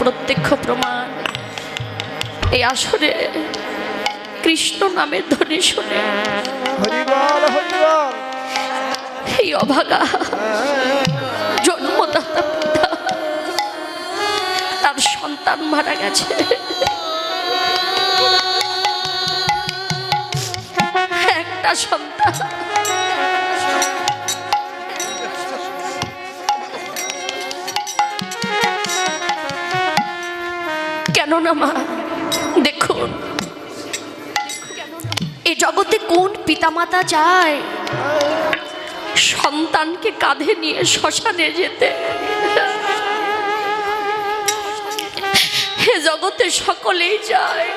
প্রত্যক্ষ প্রমাণ। এই আসরে কৃষ্ণ নামের ধ্বনি শুনে এই অভাগা জন্মদাতা পিতা তার সন্তান মারা গেছে। একটা সন্তান কেন না মা, দেখুন, এ জগতে কোন পিতামাতা চায়? সন্তানকে কাঁধে নিয়ে শ্মশানে যেতে। হে জগতে সকলেই যায়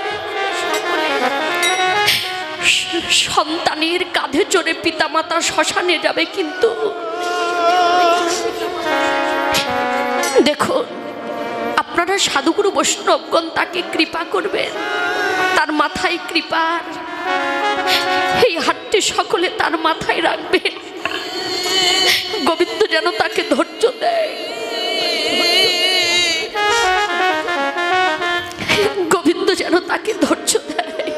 সন্তানের কাঁধে চড়ে পিতামাতা শ্মশানে যাবে কিন্তু। দেখুন আপনারা সাধুগুরু বৈষ্ণবগণ তাকে কৃপা করবেন। তার মাথায় কৃপার এই হাতটি সকলে তার মাথায় রাখবে গোবিন্দ যেন তাকে ধৈর্য দেয়। গোবিন্দ যেন তাকে ধৈর্য দেয়।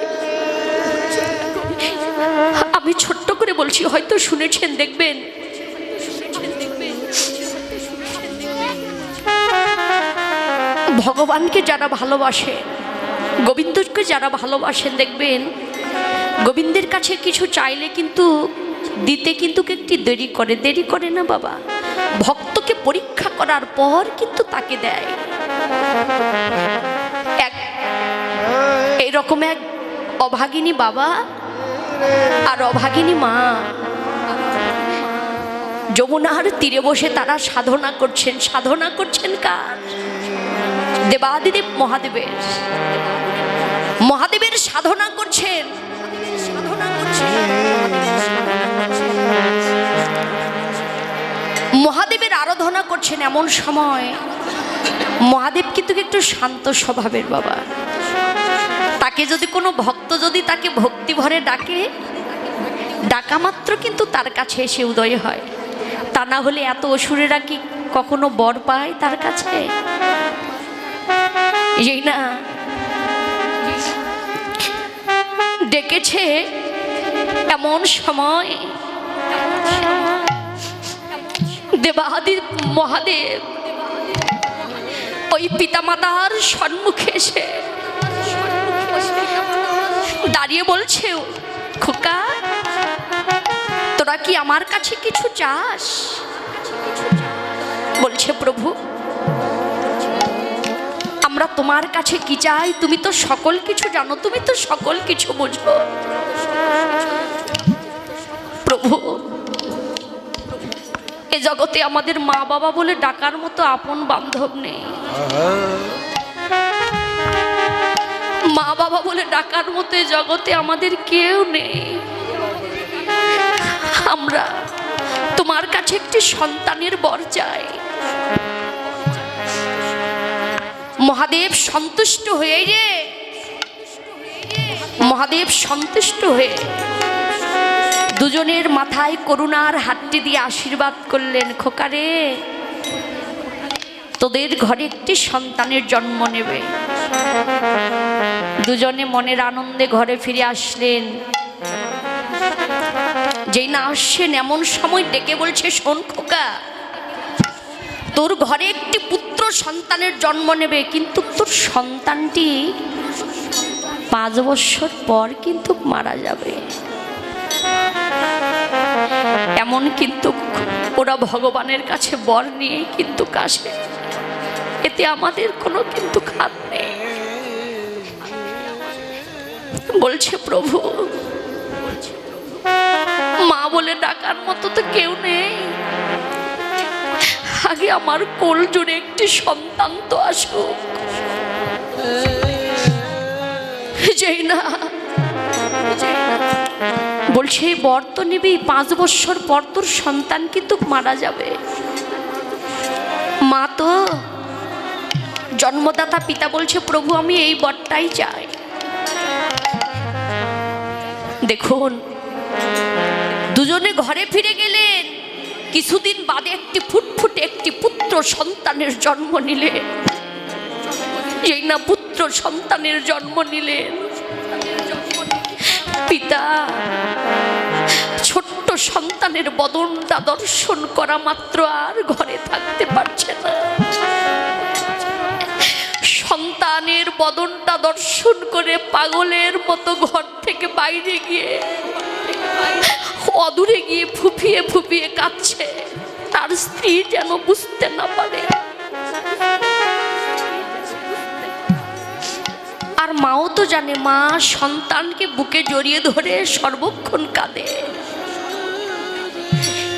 আমি ছোট্ট করে বলছি, হয়তো শুনেছেন, দেখবেন ভগবানকে যারা ভালোবাসে, গোবিন্দকে যারা ভালোবাসেন, দেখবেন গোবিন্দের কাছে কিছু চাইলে কিন্তু দিতে কিন্তু একটি দেরি করে। দেরি করে না বাবা। ভক্তকে পরীক্ষা করার পর কিন্তু তাকে দেয়। এক এইরকম এক অভাগিনী বাবা আর অভাগিনী মা যমুনার তীরে বসে তারা সাধনা করছেন। সাধনা করছেন কার? দেবাদিদেব মহাদেবের। মহাদেবের সাধনা করছেন। সাধনা করছেন মহাদেবের আরাধনা করছেন এমন সময়। মহাদেব কিন্তু একটু শান্ত স্বভাবের বাবা। তাকে যদি কোনো ভক্ত যদি তাকে ভক্তি ভরে ডাকে, ডাকা মাত্র কিন্তু তার কাছে এসে উদয় হয়। তা না হলে এত অসুরেরা কি কখনো বর পায় তার কাছে? এই না ডেকেছে এমন সময় দেবাদি মহাদেব। ওই পিতামাতার সম্মুখে এসে দাঁড়িয়ে বলছে, খোকা, তোরা কি আমার কাছে কিছু চাস? বলছে, প্রভু আমরা তোমার কাছে কি চাই? তুমি তো সকল কিছু জানো, তুমি তো সকল কিছু বুঝো। প্রভু, এ জগতে আমাদের মা বাবা বলে ডাকার মতো আপন বান্ধব নেই। মা বাবা বলে ডাকার মতো এ জগতে আমাদের কেউ নেই। আমরা তোমার কাছে একটি সন্তানের বর চাই। মহাদেব সন্তুষ্ট হয়ে রে। মহাদেব সন্তুষ্ট হয়ে। দুজনের মাথায় করুণার হাতটি দিয়ে আশীর্বাদ করলেন খোকারে তোদের ঘরে একটি সন্তানের জন্ম নেবে। দুজনে মনের আনন্দে ঘরে ফিরে আসলেন। যেই না আসছেন, এমন সময় ডেকে বলছে, শোন খোকা, তোর ঘরে একটি সন্তানের জন্ম নেবে, কিন্তু তোর সন্তানটি পাঁচ বছর পর কিন্তু মারা যাবে। এমন কিন্তু ওরা ভগবানের কাছে বর নিয়ে কিন্তু কাশে। এতে আমাদের কোনো কিন্তু খাত নেই। বলছে, প্রভু, মা বলে ডাকার মতো তো কেউ নেই। আগে আমার কোল জুড়ে একটি সন্তান তো আসুক। না বলছে, "এই বর তো নিবি, পাঁচ বছর পর তোর সন্তান কিন্তু মারা যাবে? মা তো জন্মদাতা পিতা বলছে, প্রভু, আমি এই বরটাই চাই। দেখুন, দুজনে ঘরে ফিরে গেলেন। কিছুদিন বাদে একটি ফুটফুটে একটি পুত্র সন্তানের জন্ম নিলে। যেই না পুত্র সন্তানের জন্ম নিলেন পিতা, ছোট্ট সন্তানের বদনটা দর্শন করা মাত্র আর ঘরে থাকতে পারছে না। বদনটা দর্শন করে পাগলের মতো ঘর থেকে বাইরে গিয়ে অদূরে গিয়ে ফুপিয়ে ফুপিয়ে কাঁদছে। তার স্ত্রী যেন বুঝতে না পারে। আর মাও তো জানে, মা সন্তানকে বুকে জড়িয়ে ধরে সর্বক্ষণ কাঁদে।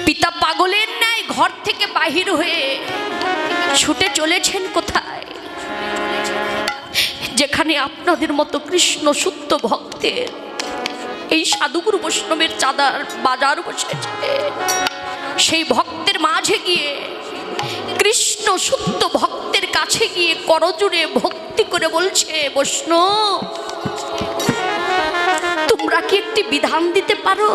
পিতা পাগলের ন্যায় ঘর থেকে বাহির হয়ে ছুটে চলেছেন কোথায়? যেখানে আপনাদের মতো কৃষ্ণ শুদ্ধ ভক্তের এই সাধুগুরু বৈষ্ণবের চাঁদার বাজার বসেছে সেই ভক্তের মাঝে গিয়ে কৃষ্ণ শুদ্ধ ভক্তের কাছে গিয়ে করজুড়ে ভক্তি করে বলছে, বৈষ্ণব, তোমরা কি একটি বিধান দিতে পারো?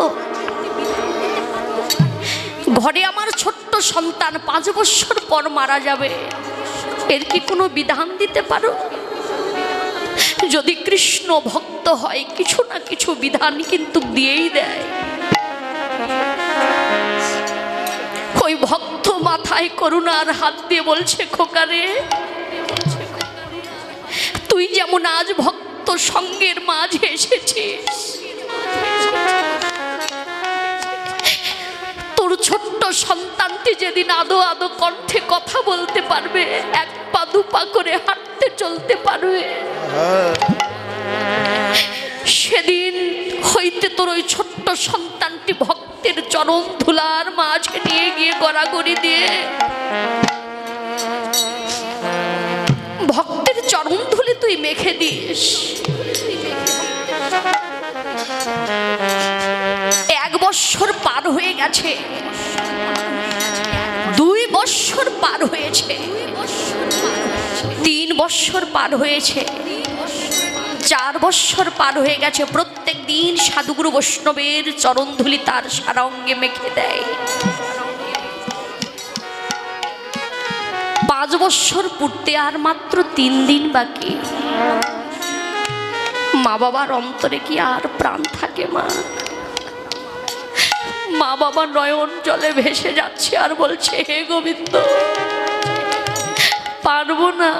ঘরে আমার ছোট্ট সন্তান পাঁচ বছর পর মারা যাবে। এর কি কোনো বিধান দিতে পারো? যদি কৃষ্ণ ভক্ত হয়, কিছু না কিছু বিধান কিন্তু দিয়েই দেয়। ওই ভক্ত মাথায় করুণার হাত দিয়ে বলছে, খোকারে, তুই যেমন আজ ভক্ত সঙ্গের মাঝে এসেছিস তোর ছোট্ট সন্তানটি যেদিন আদো আদো কণ্ঠে কথা বলতে পারবে, এক পা দু পা করে হাঁটতে চলতে পারবে। সেদিন হইতে তোর ওই ছোট্ট সন্তানটি ভক্তের চরম ধুলার মাঝে নিয়ে গিয়ে গড়াগড়ি দিয়ে ভক্তের চরম ধুলে তুই মেখে দিস। বৎসর পার হয়ে গেছে। দুই বৎসর পার হয়েছে। তিন বৎসর পার হয়েছে। চার বৎসর পার হয়ে গেছে। প্রত্যেক দিন সাধুগুরু বৈষ্ণবের চরণধুলি তার সারা অঙ্গে মেখে দেয়। পাঁচ বৎসর পূর্তে আর মাত্র তিন দিন বাকি। মা বাবার অন্তরে কি আর প্রাণ থাকে মা? মা বাবা নয়ন জলে ভেসে যাচ্ছে আর বলছে, হে গোবিন্দ, পারব না।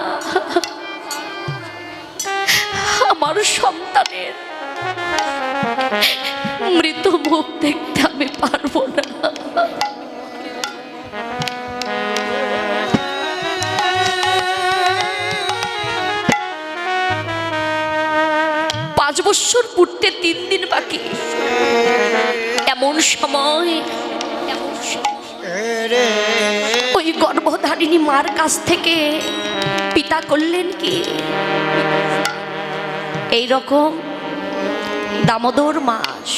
আমার সন্তানের মৃত মুখ দেখতে আমি পারব না। পাঁচ বছর পূর্তে তিন দিন বাকি। এমন সময় এমন সময় ওই গর্ভধারিণী মার কাছ থেকে পিতা করলেন কি? এই রকম দামোদর মাস।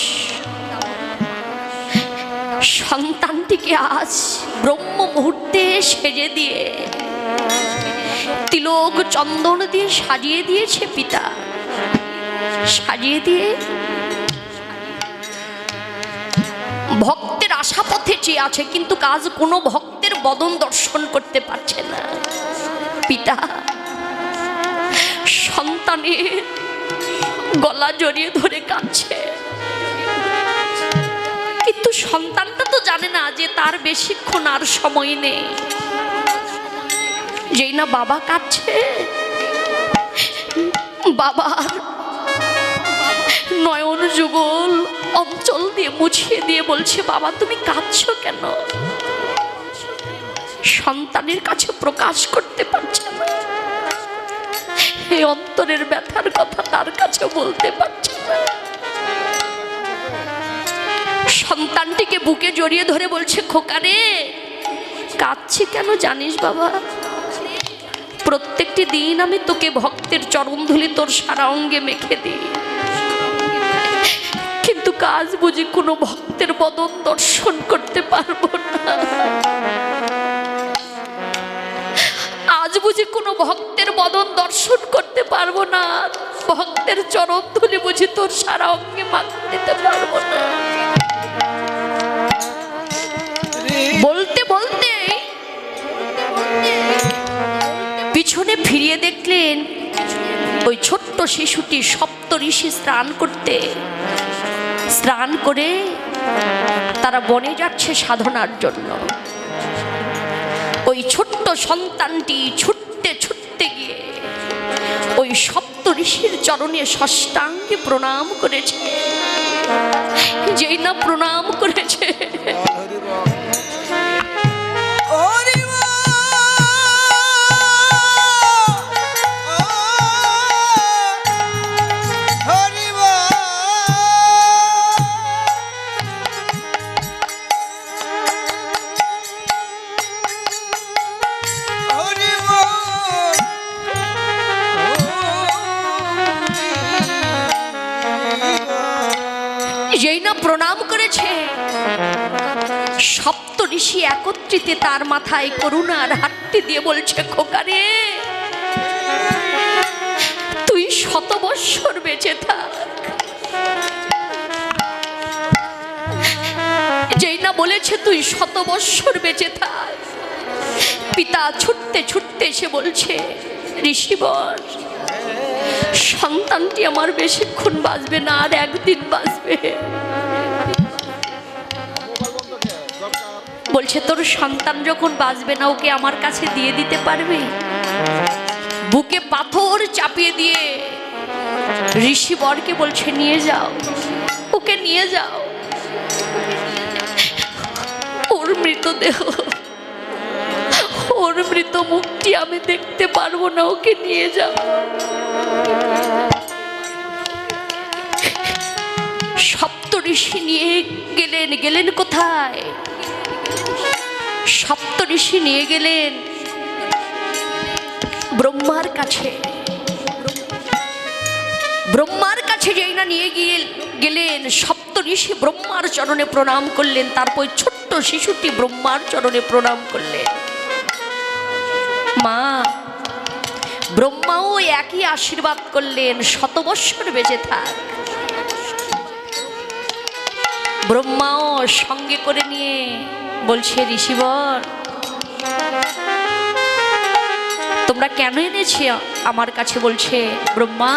সন্তানটিকে আজ ব্রহ্ম মুহূর্তে সেজে দিয়ে তিলক চন্দন দিয়ে সাজিয়ে দিয়েছে পিতা। সাজিয়ে দিয়ে চেয়ে আছে, কিন্তু কাজ কোনো ভক্তের বদন দর্শন করতে পারছে না। পিতা, সন্তানের গলা জড়িয়ে ধরে কাঁদছে। কিন্তু সন্তানটা তো জানে না যে তার বেশিক্ষণ আর সময় নেই। যেই না বাবা কাঁদছে, বাবার নয়ন যুগল অঞ্চল দিয়ে মুছিয়ে দিয়ে বলছে, বাবা, তুমি কাঁদছো কেন? সন্তানের কাছে প্রকাশ করতে পারছে না। এই অন্তরের ব্যথার কথা তার কাছে বলতে পারছে না। সন্তানটিকে বুকে জড়িয়ে ধরে বলছে, খোকারে, কাঁদছি কেন জানিস বাবা? প্রত্যেকটি দিন আমি তোকে ভক্তের চরণ ধুলি তোর সারা অঙ্গে মেখে দিই। কাজ বুঝি কোনো ভক্তের বদন দর্শন করতে পারব না। আজ বুঝি কোনো ভক্তের বদন দর্শন করতে পারব না। ভক্তের চরণ ধুলি বুঝি তোর সারা অঙ্গে মাখতে দিতে পারব না। বলতে বলতে, পিছনে ফিরিয়ে দেখলেন ওই ছোট্ট শিশুটি সপ্ত ঋষি স্নান করতে স্নান করে তারা বনে যাচ্ছে সাধনার জন্য। ওই ছোট্ট সন্তানটি ছুটতে ছুটতে গিয়ে ওই সপ্ত ঋষির চরণে ষষ্ঠাঙ্গে প্রণাম করেছে। যেই না প্রণাম করেছে প্রণাম করেছে। সপ্ত ঋষি একত্রিতে তার মাথায় করুণার হাতটি দিয়ে বলছে, খোকারে, তুই শত বৎসর বেঁচে থাক। যেই না বলেছে তুই শত বৎসর বেঁচে থাক। পিতা ছুটতে ছুটতে এসে বলছে, ঋষিবর, সন্তানটি আমার বেশিক্ষণ বাঁচবে না আর একদিন বাঁচবে। বলছে, তোর সন্তান যখন বাঁচবে না, ওকে আমার কাছে দিয়ে দিতে পারবে? বুকে পাথর চাপিয়ে দিয়ে ঋষি বরকে বলছে, নিয়ে যাও, ওকে নিয়ে যাও। ওর মৃতদেহ, ওর মৃত মুখটি আমি দেখতে পারব না, ওকে নিয়ে যাও। সপ্ত ঋষি নিয়ে গেলেন গেলেন কোথায়? সপ্ত ঋষি নিয়ে গেলেন ব্রহ্মার কাছে। ব্রহ্মার কাছে যেই না নিয়ে গিয়ে গেলেন, সপ্ত ঋষি ব্রহ্মার চরণে প্রণাম করলেন, তারপর ছোট্ট শিশুটি ব্রহ্মার চরণে প্রণাম করলেন। মা, ব্রহ্মাও একই আশীর্বাদ করলেন, শত বৎসর বেঁচে থাক। ব্রহ্মাও সঙ্গে করে নিয়ে বলছে, ঋষিবর, তোমরা কেন এনেছি? আমার কাছে বলছে, ব্রহ্মা,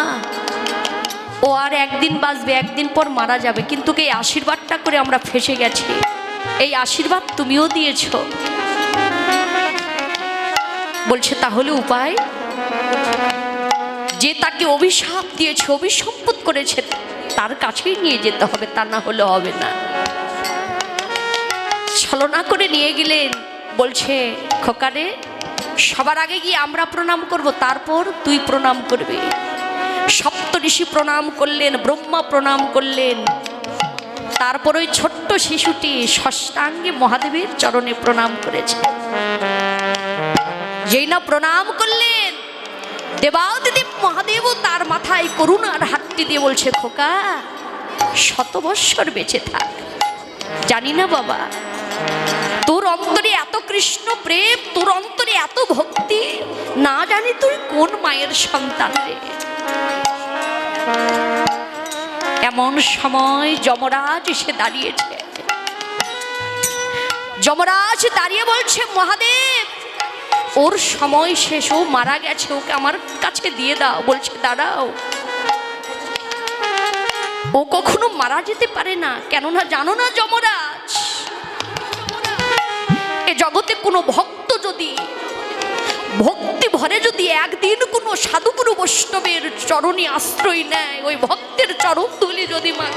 ও আর একদিন বাঁচবে, একদিন পর মারা যাবে, কিন্তু এই আশীর্বাদটা করে আমরা ফেসে গেছি। এই আশীর্বাদ তুমিও দিয়েছ। বলছে, তাহলে উপায়? যে তাকে অভিশাপ দিয়েছে, অভিসম্পদ করেছে, তার কাছেই নিয়ে যেতে হবে, তা না হলে হবে না। ছলনা করে নিয়ে গেলেন। বলছে, খোকারে, সবার আগে গিয়ে আমরা প্রণাম করব, তারপর তুই প্রণাম করবি। সপ্ত ঋষি প্রণাম করলেন, ব্রহ্মা প্রণাম করলেন। তারপর ওই ছোট্ট শিশুটি ষষ্ঠাঙ্গে মহাদেবের চরণে প্রণাম করেছে। যেই না প্রণাম করলেন, দেবাদিদেব মহাদেবও তার মাথায় করুণার হাতটি দিয়ে বলছে, খোকা শত বৎসর বেঁচে থাক। জানি না বাবা তোর অন্তরে এত কৃষ্ণ প্রেম, তোর অন্তরে এত ভক্তি, না জানি তুই কোন মায়ের সন্তান রে। এমন সময় যমরাজ এসে দাঁড়িয়েছে। যমরাজ দাঁড়িয়ে বলছে, মহাদেব, ওর সময় শেষ, ও মারা গেছে, ওকে আমার কাছে দিয়ে দাও। বলছে, দাঁড়াও। ও কখনো মারা যেতে পারে না। কেননা জানো না যমরাজ এ জগতে কোনো ভক্ত যদি, ভক্তি ভরে যদি একদিন কোনো সাধুগুরু বৈষ্ণবের চরণে আশ্রয় নেয়, ওই ভক্তের চরণ তুলি যদি মা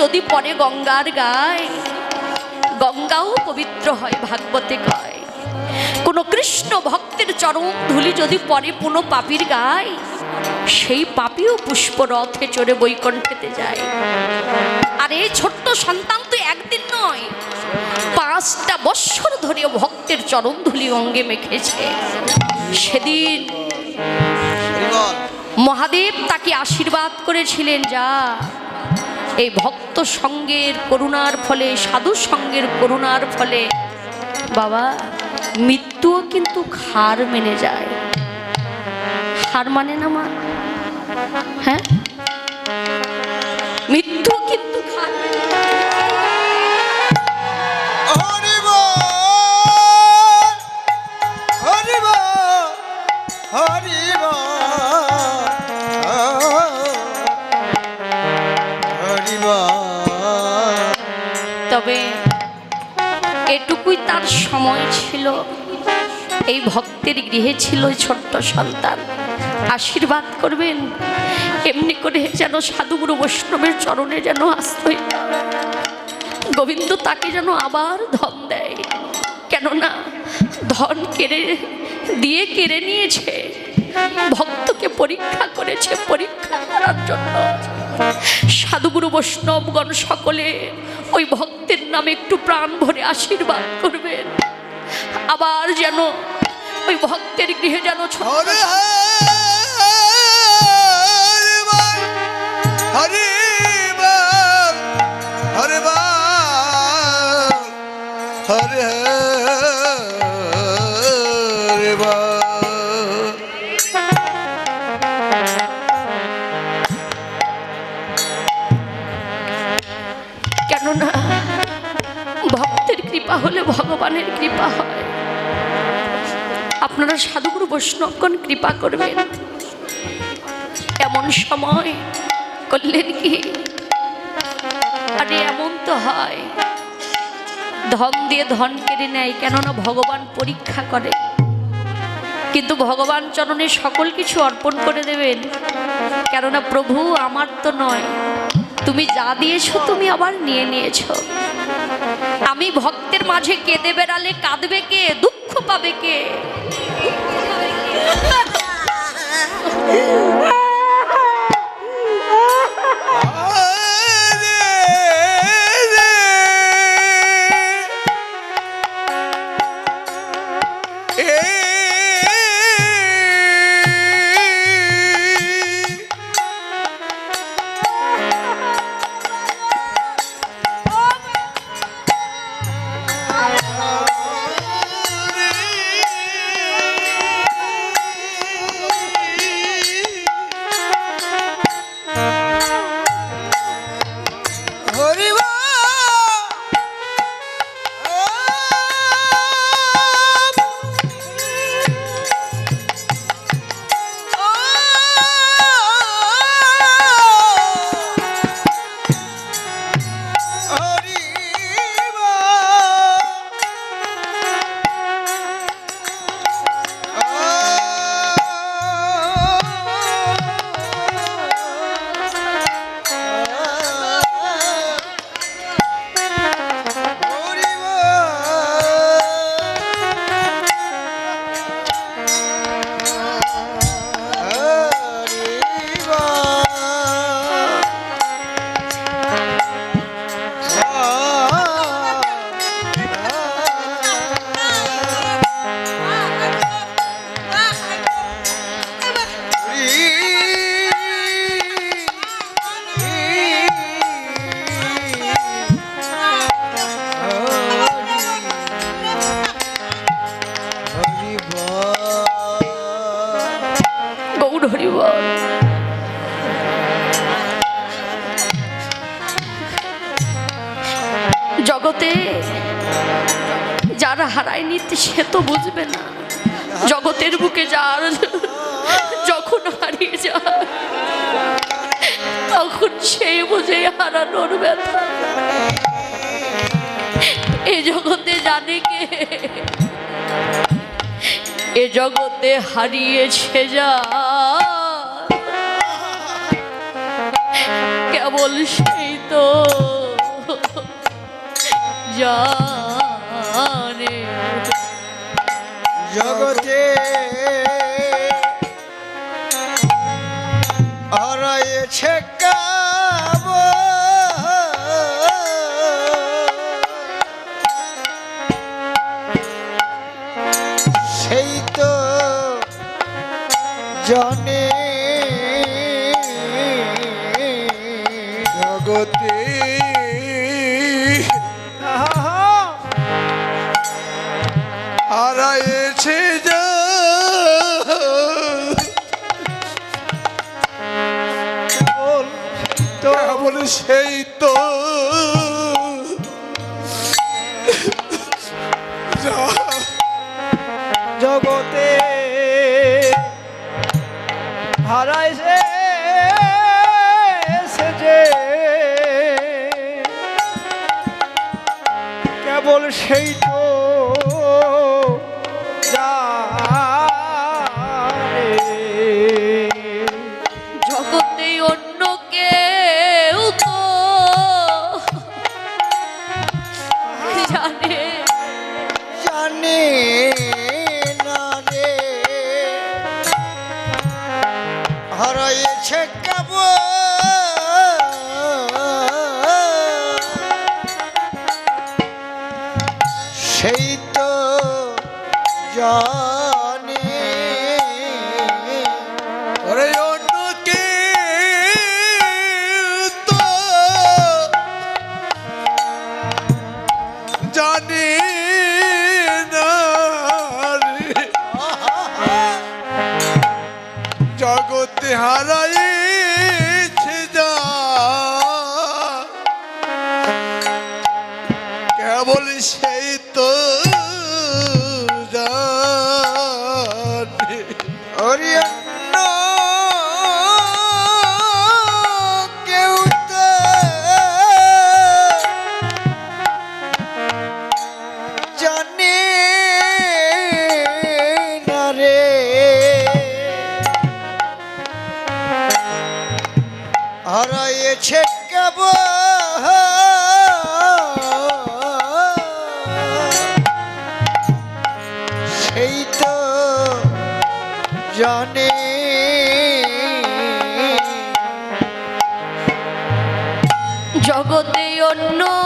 যদি পরে গঙ্গার গায় গঙ্গাও পবিত্র হয় ভাগবতে গায়। কোনো কৃষ্ণ ভক্তের চরম ধুলি যদি পরে পুনো পাপির গায় সেই পাপিও পুষ্পরথে চড়ে বৈকণ্ঠেতে যায়। আর এই ছোট্ট সন্তান তো একদিন নয় পাঁচটা বৎসর ধরে ভক্তের চরম ধুলি অঙ্গে মেখেছে। সেদিন মহাদেব তাকে আশীর্বাদ করেছিলেন যা এই ভক্ত সঙ্গের করুণার ফলে, সাধু সঙ্গের করুণার ফলে, বাবা, মৃত্যুও কিন্তু হার মেনে যায়। হার মানে না মা? হ্যাঁ? মৃত্যু কিন্তু হার মেনে যায়। হরি তবে এটুকুই তার সময় ছিল। এই ভক্তের গৃহে ছিল ছোট্ট সন্তান। আশীর্বাদ করবেন, এমনি করে যেন সাধুগুরু বৈষ্ণবের চরণে যেন আশ্রয় গোবিন্দ তাকে যেন আবার ধন দেয়। কেননা ধন কেড়ে দিয়ে কেড়ে নিয়েছে। ভক্তকে পরীক্ষা করেছে, পরীক্ষা করার জন্য। সাধুগুরু বৈষ্ণবগণ সকলে ওই ভক্তের নামে একটু প্রাণ ভরে আশীর্বাদ করবেন। আবার যেন ওই ভক্তের গৃহে যেন হরে হরে হরে হরে ভক্তের কৃপা হলে ভগবানের কৃপা হয়। আপনারা সাধুগুরু বৈষ্ণবগণ কৃপা করবেন। এমন সময় করলেন কি? আরে, এমন তো হয়। ধন দিয়ে ধন কেড়ে নেয়, কেননা ভগবান পরীক্ষা করে। কিন্তু ভগবান চরণে সকল কিছু অর্পণ করে দেবেন। কেননা প্রভু, আমার তো নয়। তুমি যা দিয়েছ, তুমি আবার নিয়ে নিয়েছো। আমি ভক্তের মাঝে কেঁদে বেড়ালে কাঁদবে কে? দুঃখ পাবে কে? হরি হরি হরিবল জগতে যারা হারায়নি সে তো বুঝবে না। জগতের বুকে যার, যখন হারিয়ে যায়, তখন সে বোঝে হারানোর ব্যথা। এই জগতে জানে কে? এ জগতে হারিয়েছে যা। কেবল সেই তো জানে। জগতে হারাইছে কাব জানে। জগতে। হারাইছে যা। কেবল তো। কেবল সেই সেই তো জানে। জগতে হারাইছে জগতে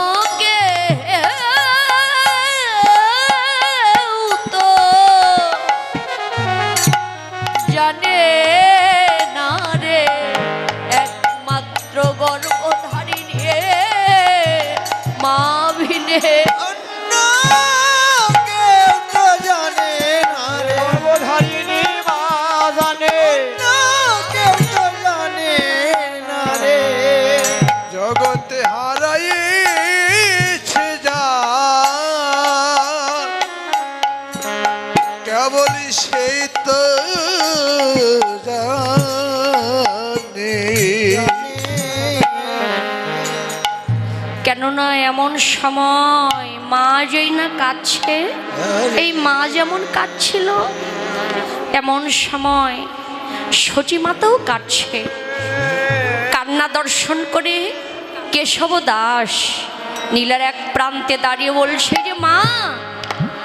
এমন সময় মা যেই না কাঁদছে এই মা যেমন কাঁদছিল এমন সময় সচিমাতাও কাটছে কান্না দর্শন করে কেশব দাস নীলার এক প্রান্তে দাঁড়িয়ে বলছে যে মা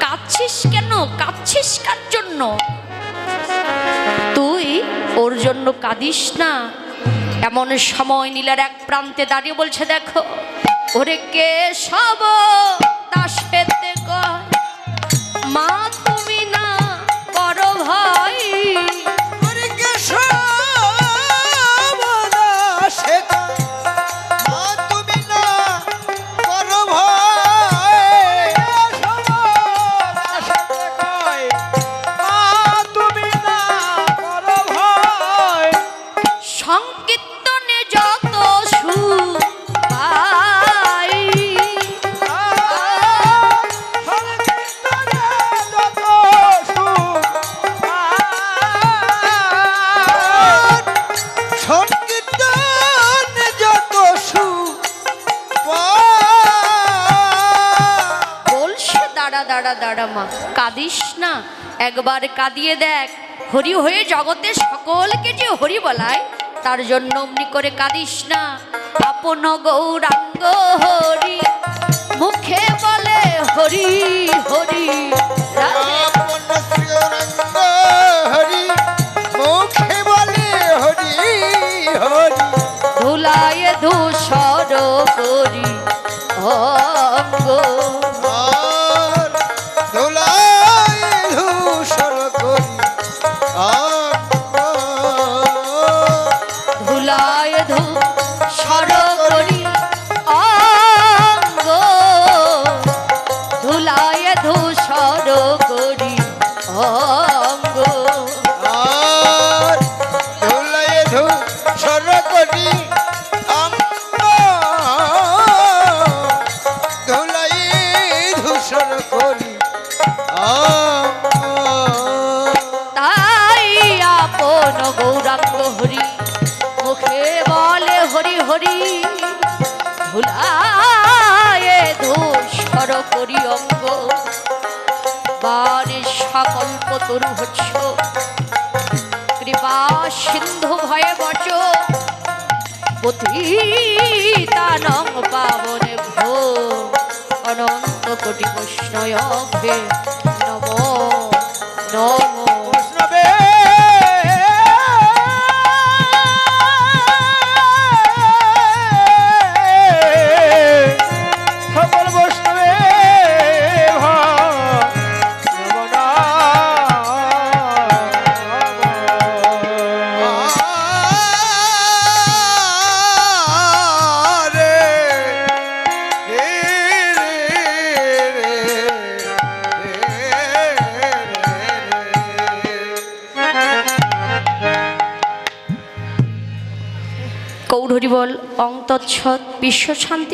কাঁদছিস কেন? কাঁদছিস কার জন্য? তুই ওর জন্য কাঁদিস না। এমন সময় নীলার এক প্রান্তে দাঁড়িয়ে বলছে দেখো ওরে কে সব দাসেতে কয়? মা একবার কাঁদিয়ে দেখ, হরি হয়ে জগতে সকলকে যে হরি বলায়, তার জন্য অমনি করে কাঁদিস না। আপন গৌরাঙ্গ হরি, মুখে বলে হরি হরি। সিন্ধু ভয়ে বচ পতিতানং পাবনে ভো। অনন্ত কোটি বৈষ্ণয় নম নম। বৈষ্ণবে অং তৎসৎ বিশ্ব শান্তি